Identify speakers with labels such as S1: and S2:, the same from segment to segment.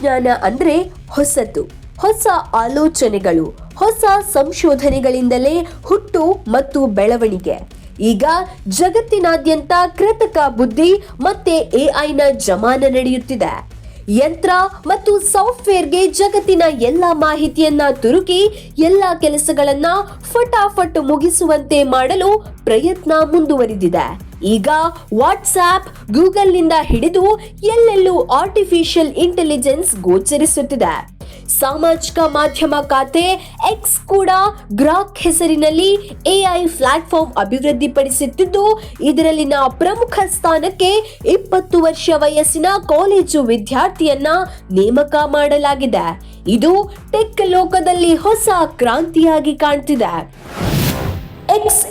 S1: ತಂತ್ರಜ್ಞಾನ ಅಂದ್ರೆ ಹೊಸತು, ಹೊಸ ಆಲೋಚನೆಗಳು, ಹೊಸ ಸಂಶೋಧನೆಗಳಿಂದಲೇ ಹುಟ್ಟು ಮತ್ತು ಬೆಳವಣಿಗೆ. ಈಗ ಜಗತ್ತಿನಾದ್ಯಂತ ಕೃತಕ ಬುದ್ಧಿ ಮತ್ತೆ ಎಐನ ಜಮಾನ ನಡೆಯುತ್ತಿದೆ. ಯಂತ್ರ ಮತ್ತು ಸಾಫ್ಟ್ವೇರ್ಗೆ ಜಗತ್ತಿನ ಎಲ್ಲ ಮಾಹಿತಿಯನ್ನ ತುರುಕಿ ಎಲ್ಲ ಕೆಲಸಗಳನ್ನ ಫಟಾಫಟ್ ಮುಗಿಸುವಂತೆ ಮಾಡಲು ಪ್ರಯತ್ನ ಮುಂದುವರಿದಿದೆ. ಈಗ ವಾಟ್ಸ್ಆಪ್ ಗೂಗಲ್ನಿಂದ ಹಿಡಿದು ಎಲ್ಲೆಲ್ಲೂ ಆರ್ಟಿಫಿಷಿಯಲ್ ಇಂಟೆಲಿಜೆನ್ಸ್ ಗೋಚರಿಸುತ್ತಿದೆ. ಸಾಮಾಜಿಕ ಮಾಧ್ಯಮ ಖಾತೆ ಎಕ್ಸ್ ಕೂಡ ಗ್ರಾಕ್ ಹೆಸರಿನಲ್ಲಿ ಎಐ ಪ್ಲಾಟ್ಫಾರ್ಮ್ ಅಭಿವೃದ್ಧಿಪಡಿಸುತ್ತಿದ್ದು, ಇದರಲ್ಲಿನ ಪ್ರಮುಖ ಸ್ಥಾನಕ್ಕೆ ಇಪ್ಪತ್ತು ವರ್ಷ ವಯಸ್ಸಿನ ಕಾಲೇಜು ವಿದ್ಯಾರ್ಥಿಯನ್ನ ನೇಮಕ ಮಾಡಲಾಗಿದೆ. ಇದು ಟೆಕ್ ಲೋಕದಲ್ಲಿ ಹೊಸ ಕ್ರಾಂತಿಯಾಗಿ ಕಾಣ್ತಿದೆ. ಎಕ್ಸ್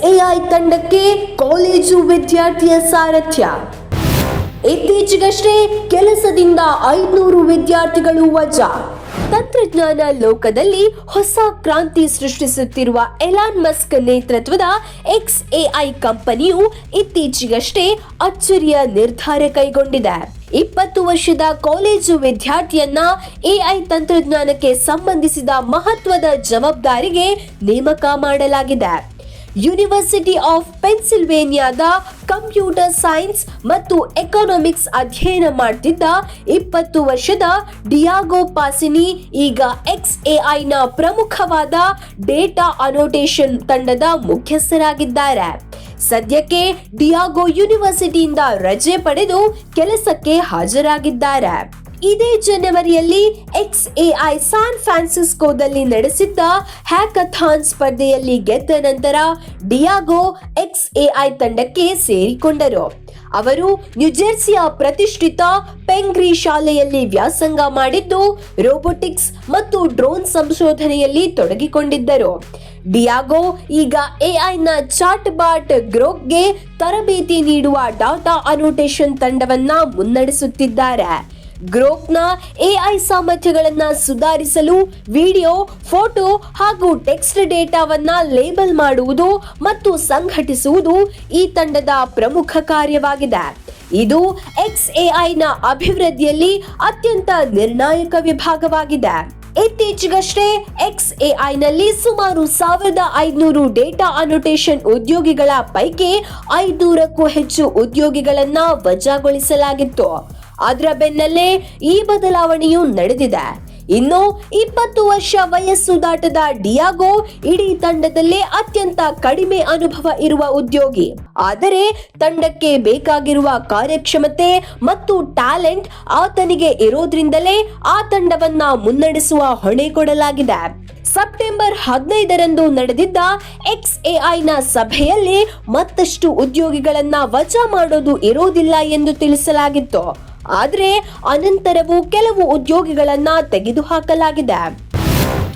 S1: ತಂಡಕ್ಕೆ ಕಾಲೇಜು ವಿದ್ಯಾರ್ಥಿಯ ಸಾರಥ್ಯ. ಇತ್ತೀಚೆಗಷ್ಟೇ ಕೆಲಸದಿಂದ ಐನೂರು ವಿದ್ಯಾರ್ಥಿಗಳು ವಜಾ. ತಂತ್ರಜ್ಞಾನ ಲೋಕದಲ್ಲಿ ಹೊಸ ಕ್ರಾಂತಿ ಸೃಷ್ಟಿಸುತ್ತಿರುವ ಎಲಾನ್ ಮಸ್ಕ್ ನೇತೃತ್ವದ ಎಕ್ಸ್ ಎಐ ಕಂಪನಿಯು ಇತ್ತೀಚೆಗಷ್ಟೇ ಅಚ್ಚರಿಯ ನಿರ್ಧಾರ ಕೈಗೊಂಡಿದೆ. ಇಪ್ಪತ್ತು ವರ್ಷದ ಕಾಲೇಜು ವಿದ್ಯಾರ್ಥಿಯನ್ನ ಎಐ ತಂತ್ರಜ್ಞಾನಕ್ಕೆ ಸಂಬಂಧಿಸಿದ ಮಹತ್ವದ ಜವಾಬ್ದಾರಿಗೆ ನೇಮಕ ಮಾಡಲಾಗಿದೆ. ಯೂನಿವರ್ಸಿಟಿ ಆಫ್ ಪೆನ್ಸಿಲ್ವೇನಿಯಾದ ಕಂಪ್ಯೂಟರ್ ಸೈನ್ಸ್ ಮತ್ತು ಎಕನಾಮಿಕ್ಸ್ ಅಧ್ಯಯನ ಮಾಡ್ತಿದ್ದ ಇಪ್ಪತ್ತು ವರ್ಷದ ಡಿಯಾಗೋ ಪಾಸಿನಿ, ಈಗ ಎಕ್ಸ್ ಎಐನ ಪ್ರಮುಖವಾದ ಡೇಟಾ ಅನೋಟೇಷನ್ ತಂಡದ ಮುಖ್ಯಸ್ಥರಾಗಿದ್ದಾರೆ. ಸದ್ಯಕ್ಕೆ ಡಿಯಾಗೋ ಯೂನಿವರ್ಸಿಟಿಯಿಂದ ರಜೆ ಪಡೆದು ಕೆಲಸಕ್ಕೆ ಹಾಜರಾಗಿದ್ದಾರೆ. ಇದೇ ಜನವರಿಯಲ್ಲಿ ಎಕ್ಸ್ ಎಐ ಸ್ಯಾನ್ ಫ್ರಾನ್ಸಿಸ್ಕೋದಲ್ಲಿ ನಡೆಸಿದ್ದ ಹ್ಯಾಕಥಾನ್ ಸ್ಪರ್ಧೆಯಲ್ಲಿ ಗೆದ್ದ ನಂತರ ಡಿಯಾಗೋ ಎಕ್ಸ್ ಎಐ ತಂಡಕ್ಕೆ ಸೇರಿಕೊಂಡರು. ಅವರು ನ್ಯೂಜೆರ್ಸಿಯ ಪ್ರತಿಷ್ಠಿತ ಪೆಂಗ್ರಿ ಶಾಲೆಯಲ್ಲಿ ವ್ಯಾಸಂಗ ಮಾಡಿದ್ದು, ರೋಬೋಟಿಕ್ಸ್ ಮತ್ತು ಡ್ರೋನ್ ಸಂಶೋಧನೆಯಲ್ಲಿ ತೊಡಗಿಕೊಂಡಿದ್ದರು. ಡಿಯಾಗೋ ಈಗ ಎಐನ ಚಾಟ್ ಬಾಟ್ ಗ್ರೋಕ್ಗೆ ತರಬೇತಿ ನೀಡುವ ಡಾಟಾ ಅನೋಟೇಷನ್ ತಂಡವನ್ನ ಮುನ್ನಡೆಸುತ್ತಿದ್ದಾರೆ. ಗ್ರೋಕ್ನ ಎಐ ಸಾಮರ್ಥ್ಯಗಳನ್ನು ಸುಧಾರಿಸಲು ವಿಡಿಯೋ, ಫೋಟೋ ಹಾಗೂ ಟೆಕ್ಸ್ಟ್ ಡೇಟಾವನ್ನು ಲೇಬಲ್ ಮಾಡುವುದು ಮತ್ತು ಸಂಘಟಿಸುವುದು ಈ ತಂಡದ ಪ್ರಮುಖ ಕಾರ್ಯವಾಗಿದೆ. ಇದು ಎಕ್ಸ್ ಎಐನ ಅಭಿವೃದ್ಧಿಯಲ್ಲಿ ಅತ್ಯಂತ ನಿರ್ಣಾಯಕ ವಿಭಾಗವಾಗಿದೆ. ಇತ್ತೀಚೆಗಷ್ಟೇ ಎಕ್ಸ್ ಎಐನಲ್ಲಿ ಸುಮಾರು ಸಾವಿರದ ಐದುನೂರು ಡೇಟಾ ಅನೋಟೇಷನ್ ಉದ್ಯೋಗಿಗಳ ಪೈಕಿ ಐದುನೂರಕ್ಕೂ ಹೆಚ್ಚು ಉದ್ಯೋಗಿಗಳನ್ನ ವಜಾಗೊಳಿಸಲಾಗಿತ್ತು. ಅದರ ಬೆನ್ನಲ್ಲೇ ಈ ಬದಲಾವಣೆಯು ನಡೆದಿದೆ. ಇನ್ನು ಇಪ್ಪತ್ತು ವರ್ಷ ವಯಸ್ಸು ದಾಟದ ಡಿಯಾಗೋ ಇಡೀ ತಂಡದಲ್ಲೇ ಅತ್ಯಂತ ಕಡಿಮೆ ಅನುಭವ ಇರುವ ಉದ್ಯೋಗಿ. ಆದರೆ ತಂಡಕ್ಕೆ ಬೇಕಾಗಿರುವ ಕಾರ್ಯಕ್ಷಮತೆ ಮತ್ತು ಟ್ಯಾಲೆಂಟ್ ಆತನಿಗೆ ಇರೋದ್ರಿಂದಲೇ ಆ ತಂಡವನ್ನ ಮುನ್ನಡೆಸುವ ಹೊಣೆ ಕೊಡಲಾಗಿದೆ. ಸೆಪ್ಟೆಂಬರ್ ಹದಿನೈದರಂದು ನಡೆದಿದ್ದ ಎಕ್ಸ್ ಎಐನ ಸಭೆಯಲ್ಲಿ ಮತ್ತಷ್ಟು ಉದ್ಯೋಗಿಗಳನ್ನ ವಜಾ ಮಾಡೋದು ಇರೋದಿಲ್ಲ ಎಂದು ತಿಳಿಸಲಾಗಿತ್ತು. ಆದರೆ ಅನಂತರವೂ ಕೆಲವು ಉದ್ಯೋಗಿಗಳನ್ನ ತೆಗೆದುಹಾಕಲಾಗಿದೆ.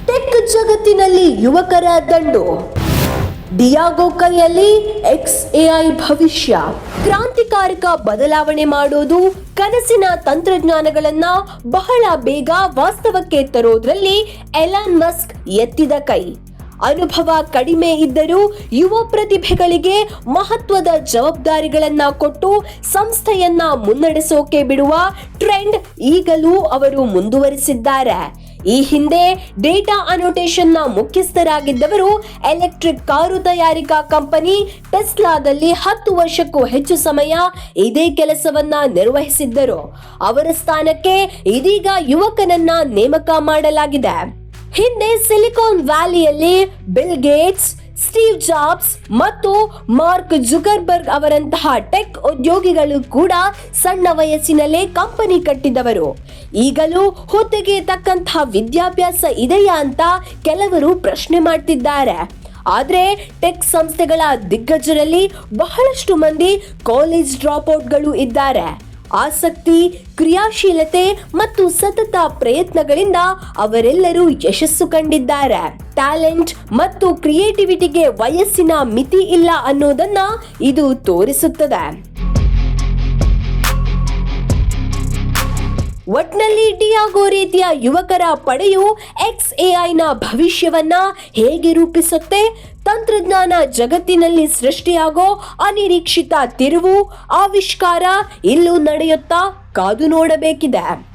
S1: ಟೆಕ್ ಜಗತ್ತಿನಲ್ಲಿ ಯುವಕರ ದಂಡು. ಡಿಯಾಗೋ ಕೈಯಲ್ಲಿ ಎಕ್ಸ್ ಎಐ ಭವಿಷ್ಯ. ಕ್ರಾಂತಿಕಾರಕ ಬದಲಾವಣೆ ಮಾಡೋದು ಕನಸಿನ ತಂತ್ರಜ್ಞಾನಗಳನ್ನ ಬಹಳ ಬೇಗ ವಾಸ್ತವಕ್ಕೆ ತರೋದ್ರಲ್ಲಿ ಎಲಾನ್ ಮಸ್ಕ್ ಎತ್ತಿದ ಕೈ. ಅನುಭವ ಕಡಿಮೆ ಇದ್ದರೂ ಯುವ ಪ್ರತಿಭೆಗಳಿಗೆ ಮಹತ್ವದ ಜವಾಬ್ದಾರಿಗಳನ್ನ ಕೊಟ್ಟು ಸಂಸ್ಥೆಯನ್ನ ಮುನ್ನಡೆಸೋಕೆ ಬಿಡುವ ಟ್ರೆಂಡ್ ಈಗಲೂ ಅವರು ಮುಂದುವರಿಸಿದ್ದಾರೆ. ಈ ಹಿಂದೆ ಡೇಟಾ ಅನೋಟೇಷನ್ನ ಮುಖ್ಯಸ್ಥರಾಗಿದ್ದವರು ಎಲೆಕ್ಟ್ರಿಕ್ ಕಾರು ತಯಾರಿಕಾ ಕಂಪನಿ ಟೆಸ್ಲಾದಲ್ಲಿ ಹತ್ತು ವರ್ಷಕ್ಕೂ ಹೆಚ್ಚು ಸಮಯ ಇದೇ ಕೆಲಸವನ್ನ ನಿರ್ವಹಿಸಿದ್ದರು. ಅವರ ಸ್ಥಾನಕ್ಕೆ ಇದೀಗ ಯುವಕನನ್ನ ನೇಮಕ ಮಾಡಲಾಗಿದೆ. ಹಿಂದೆ ಸಿಲಿಕಾನ್ ವ್ಯಾಲಿಯಲ್ಲಿ ಬಿಲ್ ಗೇಟ್ಸ್ ಸ್ಟೀವ್ ಜಾಬ್ಸ್ ಮತ್ತು ಮಾರ್ಕ್ ಜುಕರ್ಬರ್ಗ್ ಅವರಂತಹ ಟೆಕ್ ಉದ್ಯೋಗಿಗಳು ಕೂಡ ಸಣ್ಣ ವಯಸ್ಸಿನಲ್ಲೇ ಕಂಪನಿ ಕಟ್ಟಿದವರು. ಈಗಲೂ ಹುದ್ದೆಗೆ ತಕ್ಕಂತಹ ವಿದ್ಯಾಭ್ಯಾಸ ಇದೆಯಾ ಅಂತ ಕೆಲವರು ಪ್ರಶ್ನೆ ಮಾಡ್ತಿದ್ದಾರೆ. ಆದರೆ ಟೆಕ್ ಸಂಸ್ಥೆಗಳ ದಿಗ್ಗಜರಲ್ಲಿ ಬಹಳಷ್ಟು ಮಂದಿ ಕಾಲೇಜ್ ಡ್ರಾಪ್ಔಟ್ಗಳು ಇದ್ದಾರೆ. ಆಸಕ್ತಿ, ಕ್ರಿಯಾಶೀಲತೆ ಮತ್ತು ಸತತ ಪ್ರಯತ್ನಗಳಿಂದ ಅವರೆಲ್ಲರೂ ಯಶಸ್ಸು ಕಂಡಿದ್ದಾರೆ. ಟ್ಯಾಲೆಂಟ್ ಮತ್ತು ಕ್ರಿಯೇಟಿವಿಟಿಗೆ ವಯಸ್ಸಿನ ಮಿತಿ ಇಲ್ಲ ಅನ್ನೋದನ್ನ ಇದು ತೋರಿಸುತ್ತದೆ. ಒಟ್ನಲ್ಲಿ ಡಿಯಾಗೋ ರೀತಿಯ ಯುವಕರ ಪಡೆಯು ಎಕ್ಸ್ ಎಐನ ಭವಿಷ್ಯವನ್ನ ಹೇಗೆ ರೂಪಿಸುತ್ತೆ? ತಂತ್ರಜ್ಞಾನ ಜಗತ್ತಿನಲ್ಲಿ ಸೃಷ್ಟಿಯಾಗೋ ಅನಿರೀಕ್ಷಿತ ತಿರುವು, ಆವಿಷ್ಕಾರ ಇಲ್ಲೂ ನಡೆಯುತ್ತಾ? ಕಾದು ನೋಡಬೇಕಿದೆ.